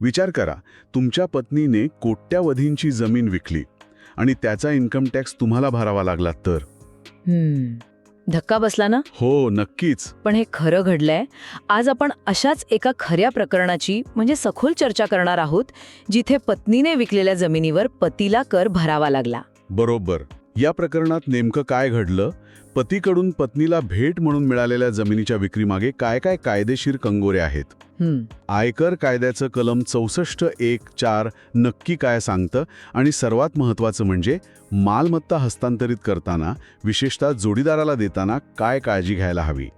विचार करा तुमच्या पत्नीने कोट्यावधींची जमीन विकली आणि त्याचा इन्कम टॅक्स तुम्हाला भरावा लागला तर? धक्का बसला ना? हो नक्कीच. पण हे खरं घडलंय. आज आपण अशाच एका खऱ्या प्रकरणाची म्हणजे सखोल चर्चा करणार आहोत जिथे पत्नीने विकलेल्या जमिनीवर पतीला कर भरावा लागला. बरोबर. या प्रकरणात नेमकं काय घडलं? पतीकडून पत्नीला भेट म्हणून मिळालेल्या जमिनीच्या विक्रीमागे काय काय कायदेशीर कंगोरे आहेत? आयकर कायद्याचं कलम चौसष्ट एक चार नक्की काय सांगतं? आणि सर्वात महत्त्वाचं म्हणजे मालमत्ता हस्तांतरित करताना विशेषतः जोडीदाराला देताना काय काळजी घ्यायला हवी?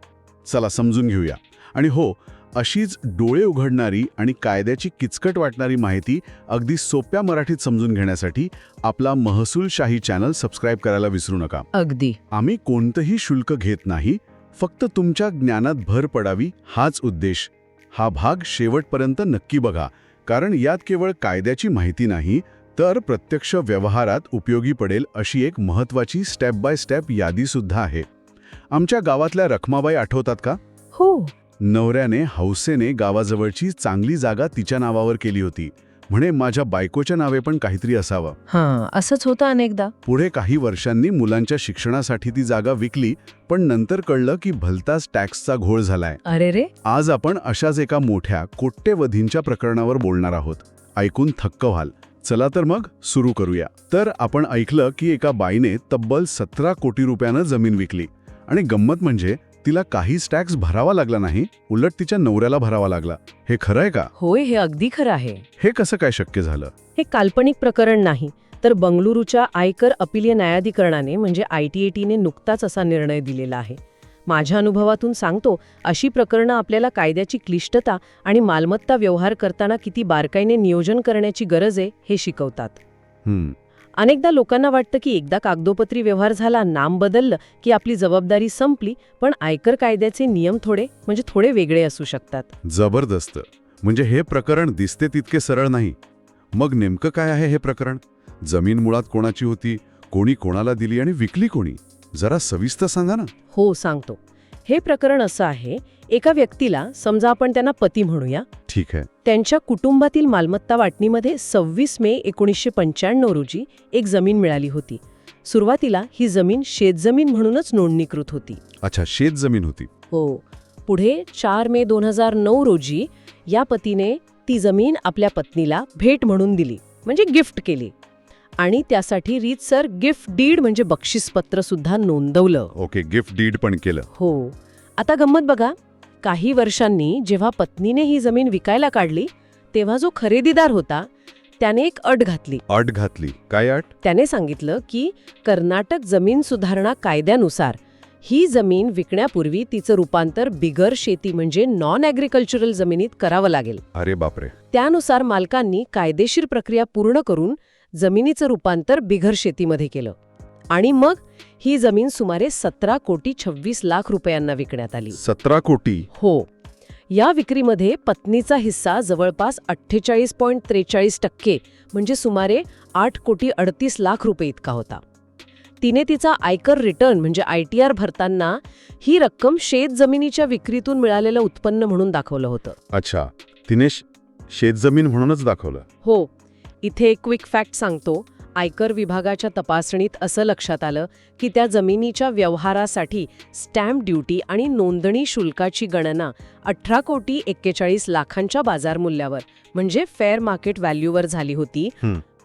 चला समजून घेऊया. आणि हो अशीच डोळे उघडणारी आणि कायद्याची किचकट वाटणारी माहिती अगदी सोप्या मराठीत समजून घेण्यासाठी आपला महसूलशाही चॅनल सबस्क्राईब करायला विसरू नका. अगदी. आम्ही कोणतंही शुल्क घेत नाही फक्त तुमच्या ज्ञानात भर पडावी हाच उद्देश. हा भाग शेवटपर्यंत नक्की बघा कारण यात केवळ कायद्याची माहिती नाही तर प्रत्यक्ष व्यवहारात उपयोगी पडेल अशी एक महत्वाची स्टेप बाय स्टेप यादीसुद्धा आहे. आमच्या गावातल्या रखमाबाई आठवतात का? हो. नवऱ्याने हौसेने गावाजवळची चांगली जागा तिच्या नावावर केली होती. म्हणे माझ्या बायकोच्या नावे पण काहीतरी असावं. हां असंच होतं अनेकदा. पुढे काही वर्षांनी मुलांच्या शिक्षणासाठी ती जागा विकली पण नंतर कळलं की भलताच टॅक्सचा घोळ झालाय. अरे रे! आज आपण अशाच एका मोठ्या कोट्यवधींच्या प्रकरणावर बोलणार आहोत. ऐकून थक्क व्हाल. चला तर मग सुरू करूया. तर आपण ऐकलं की एका बाईने तब्बल सतरा कोटी रुपयानं जमीन विकली. आणि गंमत म्हणजे तिला काहीच टॅक्स भरावा लागला नाही उलट तिच्या नवऱ्याला भरावा लागला. हे खरं आहे का? होय हे अगदी खरं आहे. हे कसं काय शक्य झालं? हे काल्पनिक प्रकरण नाही तर बंगळुरूच्या आयकर अपिलीय न्यायाधिकरणाने म्हणजे आय टी ए टीने नुकताच असा निर्णय दिलेला आहे. माझ्या अनुभवातून सांगतो अशी प्रकरणं आपल्याला कायद्याची क्लिष्टता आणि मालमत्ता व्यवहार करताना किती बारकाईने नियोजन करण्याची गरज आहे हे शिकवतात. अनेकदा लोकांना वाटतं की एकदा कागदोपत्री व्यवहार झाला नाम बदललं की आपली जबाबदारी संपली पण आयकर कायद्याचे नियम थोडे म्हणजे थोडे वेगळे असू शकतात. जबरदस्त. म्हणजे हे प्रकरण दिसते तितके सरळ नाही. मग नेमकं काय आहे हे प्रकरण? जमीन मुळात कोणाची होती? कोणी कोणाला दिली आणि विकली कोणी? जरा सविस्तर सांगा ना. हो सांगतो. हे प्रकरण असं आहे एका व्यक्तीला समजा आपण त्यांना पती म्हणूया ठीक आहे. त्यांच्या कुटुंबातील मालमत्ता वाटणीमध्ये सव्वीस मे एकोणीसशे पंच्याण्णव रोजी एक जमीन मिळाली होती. सुरुवातीला ही जमीन शेतजमीन म्हणूनच नोंदणीकृत होती. अच्छा शेत जमीन होती. हो. पुढे चार मे दोन हजार नऊ रोजी या पतीने ती जमीन आपल्या पत्नीला भेट म्हणून दिली म्हणजे गिफ्ट केली. आणि त्यासाठी रीतसर गिफ्ट डीड म्हणजे बक्षीसपत्र सुद्धा नोंदवलं. ओके गिफ्ट डीड पण केलं. हो. आता गंमत बघा. काही वर्षांनी जेव्हा पत्नीने ही जमीन विकायला काढली तेव्हा जो खरेदीदार होता त्याने एक अट घातली. अट घातली. काय अट? त्याने सांगितलं की कर्नाटक जमीन सुधारणा कायद्यानुसार ही जमीन विकण्यापूर्वी तिचं रूपांतर बिगर शेती म्हणजे नॉन ॲग्रिकल्चरल जमिनीत करावं लागेल. अरे बापरे. त्यानुसार मालकांनी कायदेशीर प्रक्रिया पूर्ण करून जमिनीचं रूपांतर बिगर शेतीमध्ये केलं. आणि मग ही जमीन सुमारे सतरा कोटी छव्वीस लाख रुपयांना विकण्यात आली. सतरा कोटी? हो. या विक्रीमध्ये पत्नीचा हिस्सा जवळपास अठ्ठेचाळीस पॉईंट त्रेचाळीस टक्के म्हणजे सुमारे आठ कोटी अडतीस लाख रुपये इतका होता. तिने तिचा आयकर रिटर्न म्हणजे आय टी आर भरताना ही रक्कम शेत जमिनीच्या विक्रीतून मिळालेलं उत्पन्न म्हणून दाखवलं होतं. अच्छा. तिने शेत जमीन म्हणूनच दाखवलं. हो. इथे एक क्विक फॅक्ट सांगतो. आयकर विभागाच्या तपासणीत असं लक्षात आलं की त्या जमिनीच्या व्यवहारासाठी स्टॅम्प ड्युटी आणि नोंदणी शुल्काची गणना अठरा कोटी एक्केचाळीस लाखांच्या बाजारमूल्यावर म्हणजे फेअर मार्केट व्हॅल्यूवर झाली होती.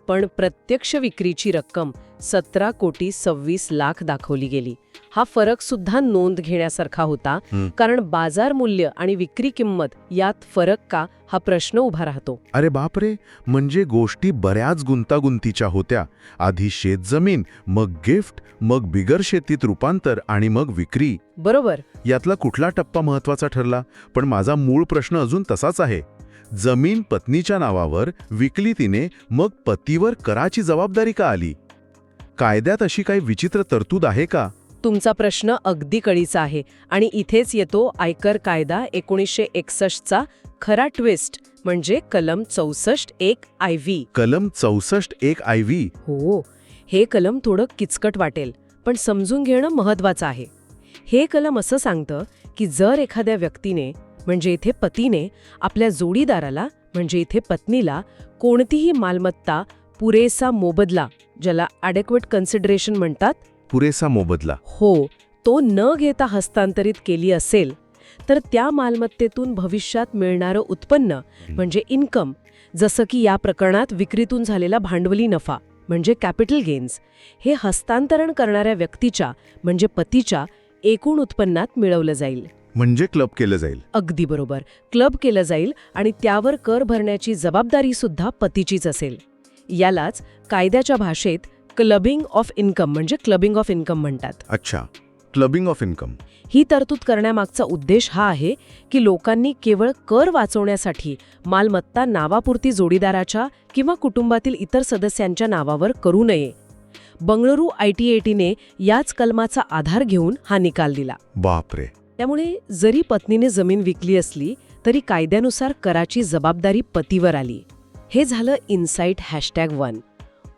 पण प्रत्यक्ष विक्रीची रक्कम सतरा कोटी सव्वीस लाख दाखवली गेली. हा फरक सुद्धा नोंद घेण्यासारखा होता. कारण बाजार मूल्य आणि विक्री किंमत यात फरक का हा प्रश्न उभा राहतो. अरे बापरे म्हणजे गोष्टी बऱ्याच गुंतागुंतीच्या होत्या. आधी शेतजमीन मग गिफ्ट मग बिगर शेतीत रूपांतर आणि मग विक्री. बरोबर. यातला कुठला टप्पा महत्त्वाचा ठरला? पण माझा मूळ प्रश्न अजून तसाच आहे. जमीन पत्नीच्या नावावर विकली तिने मग पतीवर कराची जबाबदारी का आली? कायद्यात अशी काही विचित्र तरतूद आहे का? तुमचा प्रश्न अगदी कळीचा आहे आणि इथेच येतो आयकर कायदा एकोणीसशे एकसष्टचा खरा ट्विस्ट म्हणजे कलम चौसष्ट एक आय व्ही कलम चौसष्ट एक आय व्ही हो हे कलम थोडं किचकट वाटेल पण समजून घेणं महत्वाचं आहे. हे कलम असं सांगतं की जर एखाद्या व्यक्तीने म्हणजे इथे पतीने आपल्या जोडीदाराला म्हणजे इथे पत्नीला कोणतीही मालमत्ता पुरेसा मोबदला ज्याला ॲडेक्वेट कन्सिडरेशन म्हणतात पुरेसा मोबदला. हो तो न घेता हस्तांतरित केली असेल तर त्या मालमत्तेतून भविष्यात मिळणारं उत्पन्न म्हणजे इन्कम जसं की या प्रकरणात विक्रीतून झालेला भांडवली नफा म्हणजे कॅपिटल गेन्स हे हस्तांतरण करणाऱ्या व्यक्तीच्या म्हणजे पतीच्या एकूण उत्पन्नात मिळवलं जाईल. म्हणजे क्लब केलं जाईल. अगदी बरोबर. क्लब केलं जाईल आणि त्यावर कर भरण्याची जबाबदारी सुद्धा पतीचीच असेल. यालाच कायद्याच्या भाषेत क्लबिंग ऑफ इन्कम म्हणजे क्लबिंग ऑफ इन्कम म्हणतात. अच्छा. Clubbing of income. ही तरतूद करण्यामागचा उद्देश हा आहे की लोकांनी केवळ कर वाचवण्यासाठी मालमत्ता नावापुरती जोडीदाराच्या किंवा कुटुंबातील इतर सदस्यांच्या नावावर करू नये. बंगळुरू आय टी ए टीने याच कलमाचा आधार घेऊन हा निकाल दिला. बापरे. त्यामुळे जरी पत्नीने जमीन विकली असली तरी कायद्यानुसार कराची जबाबदारी पतीवर आली. हे झालं इन्साईट हॅशटॅग वन.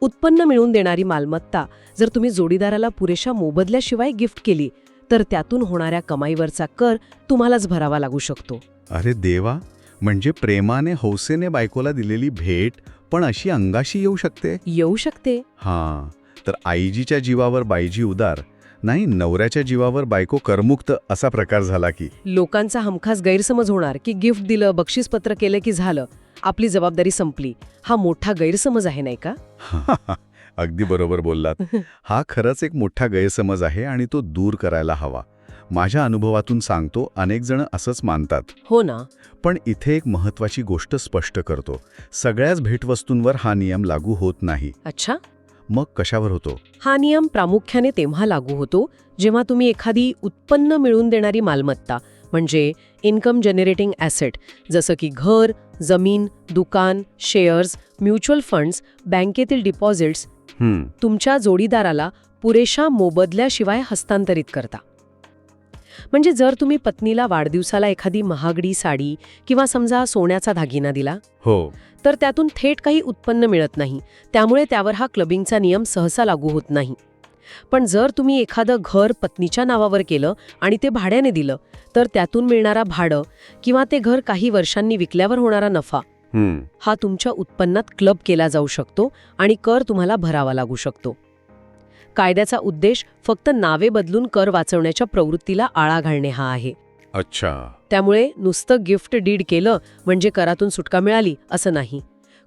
उत्पन्न मिळवून देणारी मालमत्ता जर तुम्ही जोडीदाराला पुरेशा मोबदल्याशिवाय गिफ्ट केली तर त्यातून होणाऱ्या कमाईवरचा कर तुम्हालाच भरावा लागू शकतो. अरे देवा! म्हणजे प्रेमाने हौसेने बायकोला दिलेली भेट पण अशी अंगाशी येऊ शकते? येऊ शकते. हां तर आईजीच्या जीवावर बाईजी उदार. नाही नवऱ्याच्या जीवावर बायको करमुक्त असा प्रकार झाला की. लोकांचा हमखास गैरसमज होणार की गिफ्ट दिलं बक्षीसपत्र केलं की झालं आपली जबाबदारी संपली. हा मोठा गैरसमज आहे नाही का? अगदी बरोबर बोललात. हा खरंच एक मोठा गैरसमज आहे आणि तो दूर करायला हवा. माझ्या अनुभवातून सांगतो अनेक जण असंच मानतात. हो ना. पण इथे एक महत्वाची गोष्ट स्पष्ट करतो. सगळ्याच भेटवस्तूंवर हा नियम लागू होत नाही. अच्छा. मग कशावर होतो? हा नियम प्रामुख्याने तेव्हा लागू होतो जेव्हा तुम्ही एखादी उत्पन्न मिळवून देणारी मालमत्ता म्हणजे इन्कम जनरेटिंग ॲसेट जसं की घर जमीन दुकान शेअर्स म्युच्युअल फंड्स बँकेतील डिपॉझिट्स तुमच्या जोडीदाराला पुरेशा मोबदल्याशिवाय हस्तांतरित करता. म्हणजे जर तुम्ही पत्नीला वाढदिवसाला एखादी महागडी साडी किंवा समजा सोन्याचा दागिना दिला हो. तर त्यातून थेट काही उत्पन्न मिळत नाही. त्यामुळे त्यावर हा क्लबिंगचा नियम सहसा लागू होत नाही. पण जर तुम्ही एखादं घर पत्नीच्या नावावर केलं आणि ते भाड्याने दिलं तर त्यातून मिळणारा भाडं किंवा ते घर काही वर्षांनी विकल्यावर होणारा नफा हं, हा तुमच्या उत्पन्नात क्लब केला जाऊ शकतो आणि कर तुम्हाला भरावा लागू शकतो. कायद्याचा उद्देश फक्त नावे बदलून कर वाचवण्याच्या प्रवृत्तीला आळा घालणे हा आहे. अच्छा. त्यामुळे नुसतं गिफ्ट डीड केलं म्हणजे करातून सुटका मिळाली असं नाही.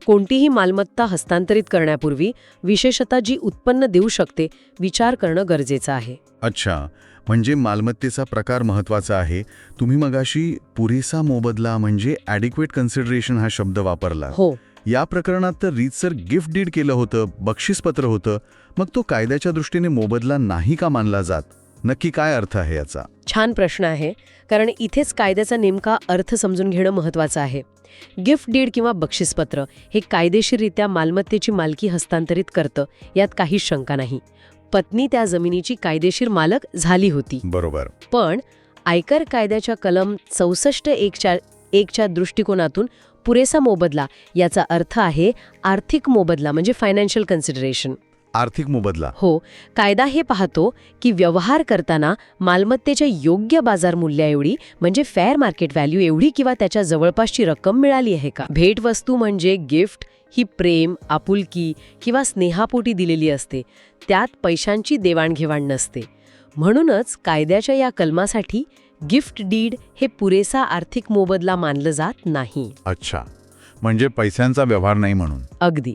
कोणतीही मालमत्ता हस्तांतरित करण्यापूर्वी विशेषतः जी उत्पन्न देऊ शकते विचार करणं गरजेचं आहे. अच्छा. म्हणजे मालमत्तेचा प्रकार महत्त्वाचा आहे. तुम्ही मगाशी पुरेसा मोबदला म्हणजे ॲडिक्वेट कन्सिडरेशन हा शब्द वापरला हो. या प्रकरणात तर रीतसर गिफ्ट डीड केलं होतं बक्षीसपत्र होतं मग तो कायद्याच्या दृष्टीने मोबदला नाही का मानला जात? नक्की काय अर्थ आहे याचा? छान प्रश्न आहे कारण इथेच कायद्याचा नेमका अर्थ समजून घेणं महत्त्वाचं आहे. गिफ्ट डीड किंवा बक्षीसपत्र हे कायदेशीररित्या मालमत्तेची मालकी हस्तांतरित करतं यात काहीच शंका नाही. पत्नी त्या जमिनीची कायदेशीर मालक झाली होती. बरोबर. पण आयकर कायद्याच्या कलम चौसष्ट एकच्या एकच्या दृष्टिकोनातून पुरेसा मोबदला याचा अर्थ आहे आर्थिक मोबदला म्हणजे फायनान्शियल कन्सिडरेशन आर्थिक मोबदला. हो कायदा हे पाहतो की व्यवहार करताना मालमत्तेच्या योग्य बाजार मूल्याएवढी म्हणजे फेअर मार्केट व्हॅल्यू एवढी किंवा त्याच्या जवळपासची रक्कम मिळाली आहे का? भेटवस्तू म्हणजे गिफ्ट ही प्रेम आपुलकी किंवा स्नेहापोटी दिलेली असते. त्यात पैशांची देवाणघेवाण नसते. म्हणूनच कायद्याच्या या कलमासाठी गिफ्ट डीड हे पुरेसा आर्थिक मोबदला मानलं जात नाही. अच्छा. म्हणजे पैशांचा व्यवहार नाही म्हणून. अगदी.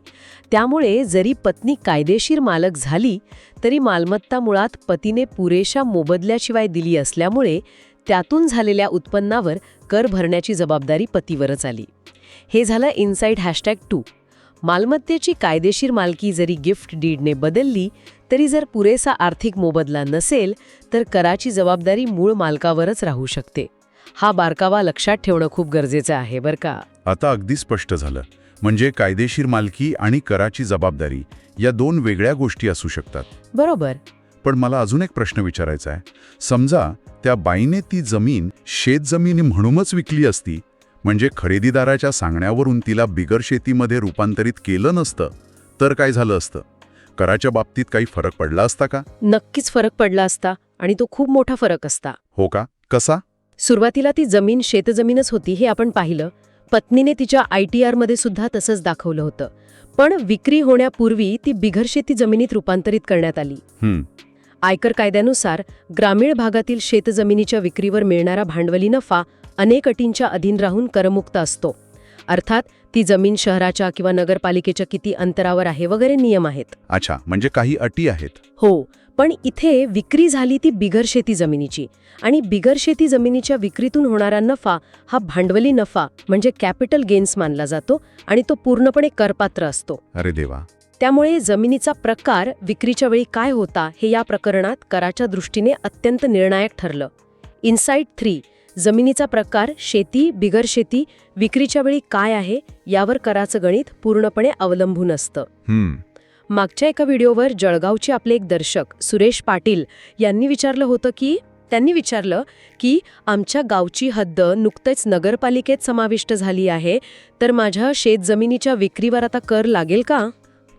त्यामुळे जरी पत्नी कायदेशीर मालक झाली तरी मालमत्ता मुळात पतीने पुरेशा मोबदल्याशिवाय दिली असल्यामुळे त्यातून झालेल्या उत्पन्नावर कर भरण्याची जबाबदारी पतीवरच आली. हे झालं इनसाईड हॅशटॅग टू. मालमत्तेची कायदेशीर मालकी जरी गिफ्ट डीडने बदलली तरी जर पुरेसा आर्थिक मोबदला नसेल तर कराची जबाबदारी मूळ मालकावरच राहू शकते. हा बारकावा लक्षात ठेवणं खूप गरजेचं आहे बरं का? आता अगदी स्पष्ट झालं. म्हणजे कायदेशीर मालकी आणि कराची जबाबदारी या दोन वेगळ्या गोष्टी असू शकतात. बरोबर. पण मला अजून एक प्रश्न विचारायचा आहे. समजा त्या बाईने ती जमीन शेतजमिनी म्हणूनच विकली असती म्हणजे खरेदीदाराच्या सांगण्यावरून तिला बिगर शेतीमध्ये रूपांतरित केलं नसतं तर काय झालं असतं? कराच्या बाबतीत काही फरक पडला असता का? नक्कीच फरक पडला असता आणि तो खूप मोठा फरक असता. हो का? कसा? सुरुवातीला ती जमीन शेतजमीनच होती हे आपण पाहिलं. पत्नीने तिच्या आय टी आरमध्ये सुद्धा तसंच दाखवलं होतं. पण विक्री होण्यापूर्वी ती बिघरशेती जमिनीत रूपांतरित करण्यात आली. आयकर कायद्यानुसार ग्रामीण भागातील शेतजमिनीच्या विक्रीवर मिळणारा भांडवली नफा अनेक अटींच्या अधीन राहून करमुक्त असतो. अर्थात ती जमीन शहराच्या किंवा नगरपालिकेच्या किती अंतरावर आहे वगैरे नियम आहेत. अच्छा म्हणजे काही अटी आहेत. हो पण इथे विक्री झाली ती बिगर शेती जमिनीची आणि बिगर शेती जमिनीच्या विक्रीतून होणारा नफा हा भांडवली नफा म्हणजे कॅपिटल गेन्स मानला जातो आणि तो पूर्णपणे करपात्र असतो. अरे देवा. त्यामुळे जमिनीचा प्रकार विक्रीच्या वेळी काय होता हे या प्रकरणात कराच्या दृष्टीने अत्यंत निर्णायक ठरलं. इन्साइट थ्री जमिनीचा प्रकार शेती बिगर शेती विक्रीच्या वेळी काय आहे यावर कराचं गणित पूर्णपणे अवलंबून असतं. मागच्या एका व्हिडिओवर जळगावचे आपले एक दर्शक सुरेश पाटील यांनी विचारलं होतं की त्यांनी विचारलं की आमच्या गावची हद्द नुकतेच नगरपालिकेत समाविष्ट झाली आहे तर माझ्या शेतजमिनीच्या विक्रीवर आता कर लागेल का?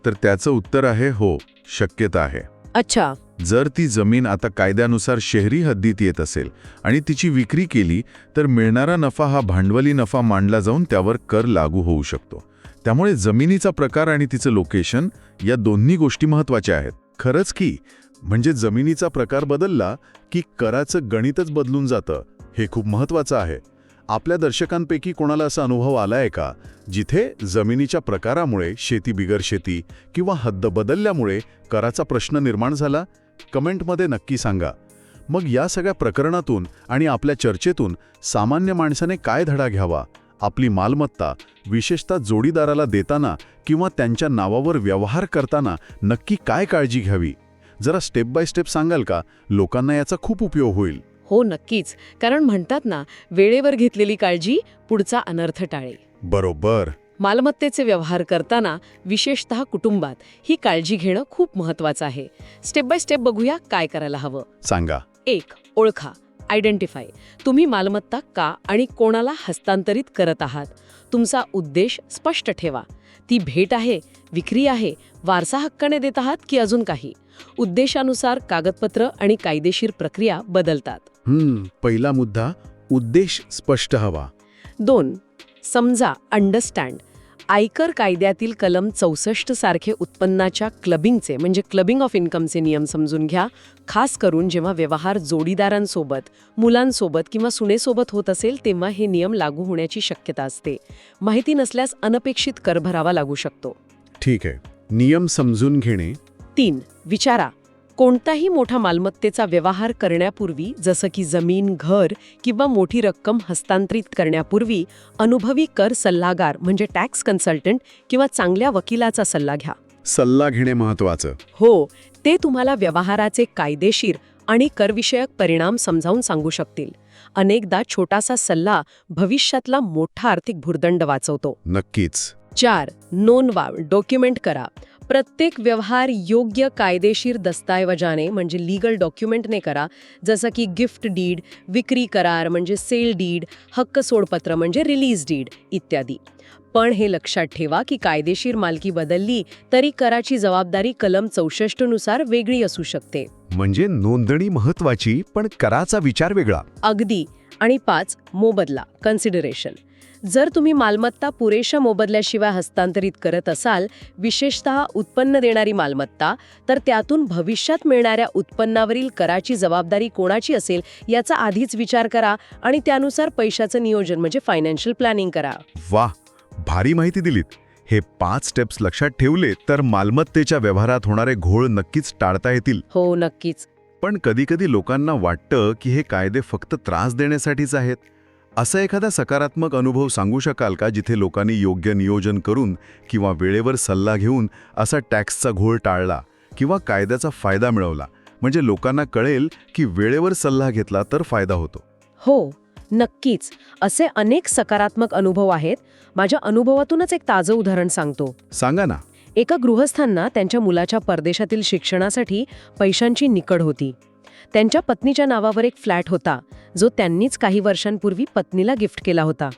तर त्याचं उत्तर आहे हो शक्यता आहे. अच्छा. जर ती जमीन आता कायद्यानुसार शहरी हद्दीत येत असेल आणि तिची विक्री केली तर मिळणारा नफा हा भांडवली नफा मांडला जाऊन त्यावर कर लागू होऊ शकतो. त्यामुळे जमिनीचा प्रकार आणि तिचं लोकेशन या दोन्ही गोष्टी महत्त्वाच्या आहेत. खरंच की म्हणजे जमिनीचा प्रकार बदलला की कराचं गणितच बदलून जातं हे खूप महत्त्वाचं आहे. आपल्या दर्शकांपैकी कोणाला असा अनुभव आलाय का जिथे जमिनीच्या प्रकारामुळे शेती बिगर शेती किंवा हद्द बदलल्यामुळे कराचा प्रश्न निर्माण झाला? कमेंटमध्ये नक्की सांगा. मग या सगळ्या प्रकरणातून आणि आपल्या चर्चेतून सामान्य माणसाने काय धडा घ्यावा? आपली मालमत्ता विशेषतः जोडीदाराला देताना किंवा त्यांच्या नावावर व्यवहार करताना नक्की काय काळजी घ्यावी? जरा स्टेप बाय स्टेप सांगाल का? लोकांना याचा खूप उपयोग होईल. हो नक्कीच. कारण म्हणतात ना वेळेवर घेतलेली काळजी पुढचा अनर्थ टाळेल. बरोबर. मालमत्तेचे व्यवहार करताना विशेषतः कुटुंबात ही काळजी घेणं खूप महत्वाचं आहे. स्टेप बाय स्टेप बघूया काय करायला हवं. सांगा. एक ओळखा. आयडेंटिफाय तुम्ही मालमत्ता का आणि कोणाला हस्तांतरित करत आहात? तुमचा उद्देश स्पष्ट ठेवा. ती भेट आहे विक्री आहे वारसा हक्काने देत आहात की अजून काही? उद्देशानुसार कागदपत्र आणि कायदेशीर प्रक्रिया बदलतात. हम्म पहिला मुद्दा उद्देश स्पष्ट हवा. दोन समजा अंडरस्टँड आयकर कायद्यातील कलम चौसष्ट सारखे उत्पन्नाच्या क्लबिंगचे म्हणजे क्लबिंग ऑफ इन्कमचे नियम समजून घ्या. खास करून जेव्हा व्यवहार जोडीदारांसोबत मुलांसोबत किंवा सुनेसोबत होत असेल तेव्हा हे नियम लागू होण्याची शक्यता असते. माहिती नसल्यास अनपेक्षित कर भरावा लागू शकतो. ठीक आहे. नियम समजून घेणे. तीन विचारा. कोणताही मोठा मालमत्तेचा व्यवहार करण्यापूर्वी जसं की जमीन घर किंवा मोठी रक्कम हस्तांतरित करण्यापूर्वी अनुभवी कर सल्लागार म्हणजे टॅक्स कन्सल्टंट किंवा चांगल्या वकिलाचा सल्ला घ्या. सल्ला घेणे महत्वाचं हो ते तुम्हाला व्यवहाराचे कायदेशीर आणि करविषयक परिणाम समजावून सांगू शकतील. अनेकदा छोटासा सल्ला भविष्यातला मोठा आर्थिक भुर्दंड वाचवतो. नक्कीच. चार नोंदवा डॉक्युमेंट करा. प्रत्येक व्यवहार योग्य कायदेशीर दस्तऐवजाने म्हणजे लीगल डॉक्युमेंटने करा. जसं की गिफ्ट डीड विक्री करार म्हणजे सेल डीड हक्क सोडपत्र म्हणजे रिलीज डीड इत्यादी. पण हे लक्षात ठेवा की कायदेशीर मालकी बदलली तरी कराची जबाबदारी कलम चौसष्टनुसार वेगळी असू शकते. म्हणजे नोंदणी महत्वाची पण कराचा विचार वेगळा. अगदी. आणि पाच मोबदला कन्सिडरेशन जर तुम्ही मालमत्ता पुरेशा मोबदल्याशिवाय हस्तांतरित करत असाल विशेषतः उत्पन्न देणारी मालमत्ता तर त्यातून भविष्यात मिळणाऱ्या उत्पन्नावरील कराची जबाबदारी कोणाची असेल याचा आधीच विचार करा आणि त्यानुसार पैशाचं नियोजन म्हणजे फायनान्शियल प्लॅनिंग करा. वा भारी माहिती दिलीत. हे पाच स्टेप्स लक्षात ठेवले तर मालमत्तेच्या व्यवहारात होणारे घोळ नक्कीच टाळता येतील. हो नक्कीच. पण कधीकधी लोकांना वाटतं की हे कायदे फक्त त्रास देण्यासाठीच आहेत. असा एखादा सकारात्मक अनुभव सांगू शकाल का जिथे लोकांनी योग्य नियोजन करून किंवा वेळेवर सल्ला घेऊन असा टॅक्सचा घोळ टाळला किंवा कायद्याचा फायदा मिळवला? म्हणजे लोकांना कळेल की वेळेवर सल्ला घेतला तर फायदा होतो. हो नक्कीच. असे अनेक सकारात्मक अनुभव आहेत. माझ्या अनुभवातूनच एक ताजं उदाहरण सांगतो. सांगा ना. एका गृहस्थांना त्यांच्या मुलाच्या परदेशातील शिक्षणासाठी पैशांची निकड होती. त्यांच्या पत्नीच्या नावावर एक फ्लॅट होता जो त्यांनीच काही वर्षांपूर्वी पत्नीला गिफ्ट केला होता.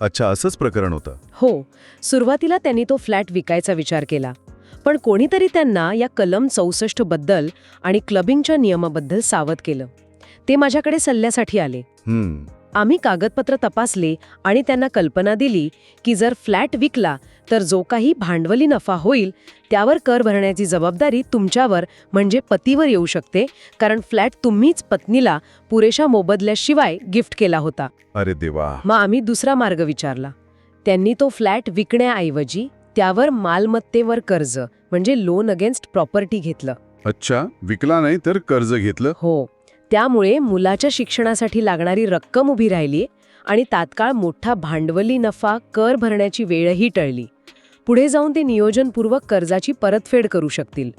अच्छा असंच प्रकरण होतं. हो सुरुवातीला त्यांनी तो फ्लॅट विकायचा विचार केला पण कोणीतरी त्यांना या कलम चौसष्टबद्दल आणि क्लबिंगच्या नियमाबद्दल सावध केलं. ते माझ्याकडे सल्ल्यासाठी आले. हम्म. आम्ही कागदपत्र तपासले आणि त्यांना कल्पना दिली की जर फ्लॅट विकला तर जो काही भांडवली नफा होईल त्यावर कर भरण्याची जबाबदारी तुमच्यावर म्हणजे पतीवर येऊ शकते कारण फ्लॅट तुम्हीच पत्नीला पुरेशा मोबदल्याशिवाय गिफ्ट केला होता. अरे देवा. मग आम्ही दुसरा मार्ग विचारला. त्यांनी तो फ्लॅट विकण्याऐवजी त्यावर मालमत्तेवर कर्ज म्हणजे लोन अगेन्स्ट प्रॉपर्टी घेतलं. अच्छा विकला नाही तर कर्ज घेतलं? हो. त्यामुळे मुलाच्या शिक्षणासाठी लागणारी रक्कम उभी राहिली आणि तात्काळ मोठा भांडवली नफा कर भरण्याची वेळही टळली. पुढे जाऊन ते नियोजनपूर्वक कर्जाची परतफेड करू शकतील.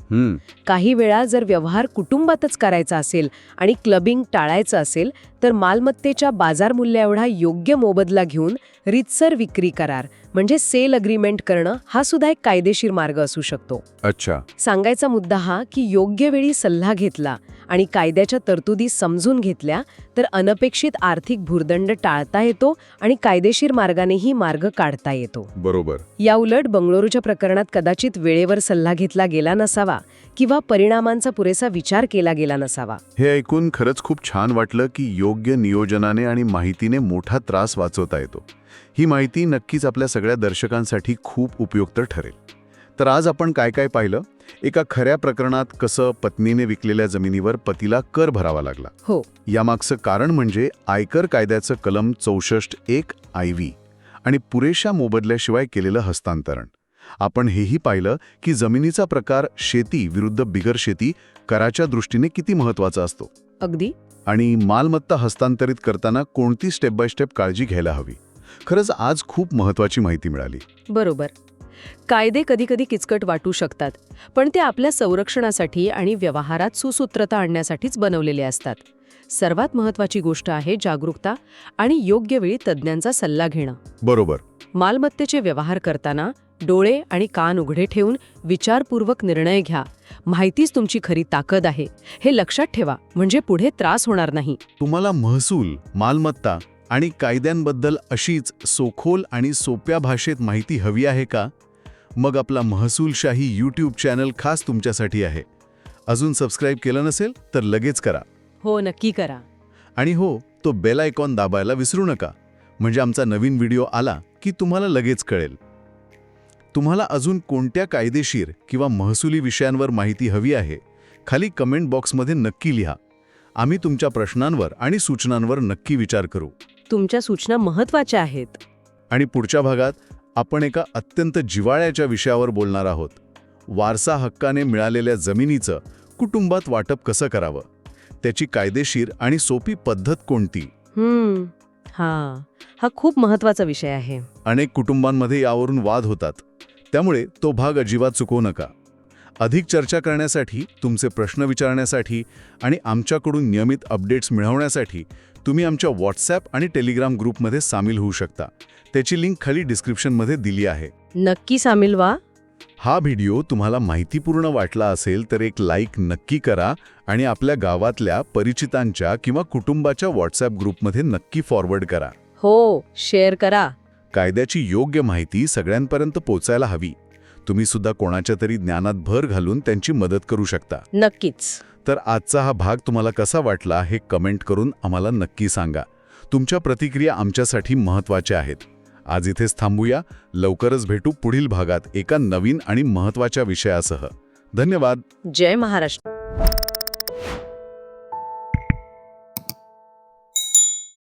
काही वेळा जर व्यवहार कुटुंबातच करायचा असेल आणि क्लबिंग टाळायचं असेल तर मालमत्तेच्या बाजारमूल्याएवढा योग्य मोबदला घेऊन रितसर विक्री करार म्हणजे सेल अग्रीमेंट करणं हा सुद्धा एक कायदेशीर मार्ग असू शकतो. अच्छा. सांगायचा मुद्दा हा की योग्य वेळी सल्ला घेतला आणि कायद्याच्या तरतुदी समजून घेतल्या तर अनपेक्षित आर्थिक भुर्दंड टाळता येतो आणि कायदेशीर मार्गानेही मार्ग काढता येतो. बरोबर. याउलट बंगळुरूच्या प्रकरणात कदाचित वेळेवर सल्ला घेतला गेला नसावा किंवा परिणामांचा पुरेसा विचार केला गेला नसावा. हे ऐकून खरंच खूप छान वाटलं की योग्य नियोजनाने आणि माहितीने मोठा त्रास वाचवता येतो. ही माहिती नक्कीच आपल्या सगळ्या दर्शकांसाठी खूप उपयुक्त ठरेल. तर आज आपण काय काय पाहिलं? एका खऱ्या प्रकरणात कसं पत्नीने विकलेल्या जमिनीवर पतीला कर भरावा लागला. हो. यामागचं कारण म्हणजे आयकर कायद्याचं कलम चौसष्ट एक आय व्ही आणि पुरेशा मोबदल्याशिवाय केलेलं हस्तांतरण. आपण हेही पाहिलं की जमिनीचा प्रकार शेती विरुद्ध बिगर शेती कराच्या दृष्टीने किती महत्त्वाचा असतो. अगदी. आणि मालमत्ता हस्तांतरित करताना कोणती स्टेप बाय स्टेप काळजी घ्यायला हवी. खरंच आज खूप महत्वाची माहिती मिळाली. बरोबर. कायदे कधीकधी किचकट वाटू शकतात पण ते आपल्या संरक्षणासाठी आणि व्यवहारात सुसूत्रता आणण्यासाठीच बनवलेले असतात. सर्वात महत्वाची गोष्ट आहे जागरूकता आणि योग्य वेळी तज्ज्ञांचा सल्ला घेणं. बरोबर. मालमत्तेचे व्यवहार करताना डोळे आणि कान उघडे ठेवून विचारपूर्वक निर्णय घ्या. माहितीच तुमची खरी ताकद आहे. हे लक्षात ठेवा म्हणजे पुढे त्रास होणार नाही. तुम्हाला महसूल मालमत्ता आणि कायद्यांबद्दल अशीच सोखोल आणि सोप्या भाषेत माहिती हवी आहे का? मग आपला महसूलशाही यूट्यूब चॅनल खास तुमच्यासाठी आहे. अजून सबस्क्राईब केलं नसेल तर लगेच करा. हो नक्की करा. आणि हो तो बेल आयकॉन दाबायला विसरू नका. म्हणजे आमचा नवीन व्हिडिओ आला की तुम्हाला लगेच कळेल. तुम्हाला अजून कोणत्या कायदेशीर किंवा महसुली विषयांवर माहिती हवी आहे खाली कमेंट बॉक्समध्ये नक्की लिहा. आम्ही तुमच्या प्रश्नांवर आणि सूचनांवर नक्की विचार करू. तुमच्या सूचना महत्त्वाच्या आहेत. आणि पुढच्या भागात आपण एका अत्यंत जिवाळ्याच्या विषयावर बोलणार आहोत. वारसा हक्काने मिळालेल्या जमिनीचं कुटुंबात वाटप कसं करावं? त्याची कायदेशीर आणि सोपी पद्धत कोणती? हा. हा खूप महत्त्वाचा विषय आहे. अनेक कुटुंबांमध्ये यावरून वाद होतात. त्यामुळे तो भाग अजिबात चुकवू नका. अधिक चर्चा करण्यासाठी तुमचे प्रश्न विचारण्यासाठी आणि आमच्याकडून नियमित अपडेट्स मिळवण्यासाठी तुम्ही आमच्या व्हॉट्सॲप आणि टेलिग्राम ग्रुपमध्ये सामील होऊ शकता. त्याची लिंक खाली डिस्क्रिप्शनमध्ये दिली आहे. नक्की सामील व्हा. हा व्हिडिओ तुम्हाला माहितीपूर्ण वाटला असेल तर एक लाईक नक्की करा आणि आपल्या गावातल्या परिचितांच्या किंवा कुटुंबाच्या व्हॉट्सॲप ग्रुपमध्ये नक्की फॉरवर्ड करा. हो शेअर करा. कायद्याची योग्य माहिती सगळ्यांपर्यंत पोचायला हवी. तुम्ही सुद्धा कोणाच्या तरी ज्ञानात भर घालून त्यांची मदत करू शकता. नक्कीच. तर आजचा हा भाग तुम्हाला कसा वाटला हे कमेंट करून आम्हाला नक्की सांगा. तुमच्या प्रतिक्रिया आमच्यासाठी महत्त्वाच्या आहेत. आज इथेच थांबूया. लवकरच भेटू पुढील भागात एका नवीन आणि महत्त्वाच्या विषयासह. धन्यवाद. जय महाराष्ट्र.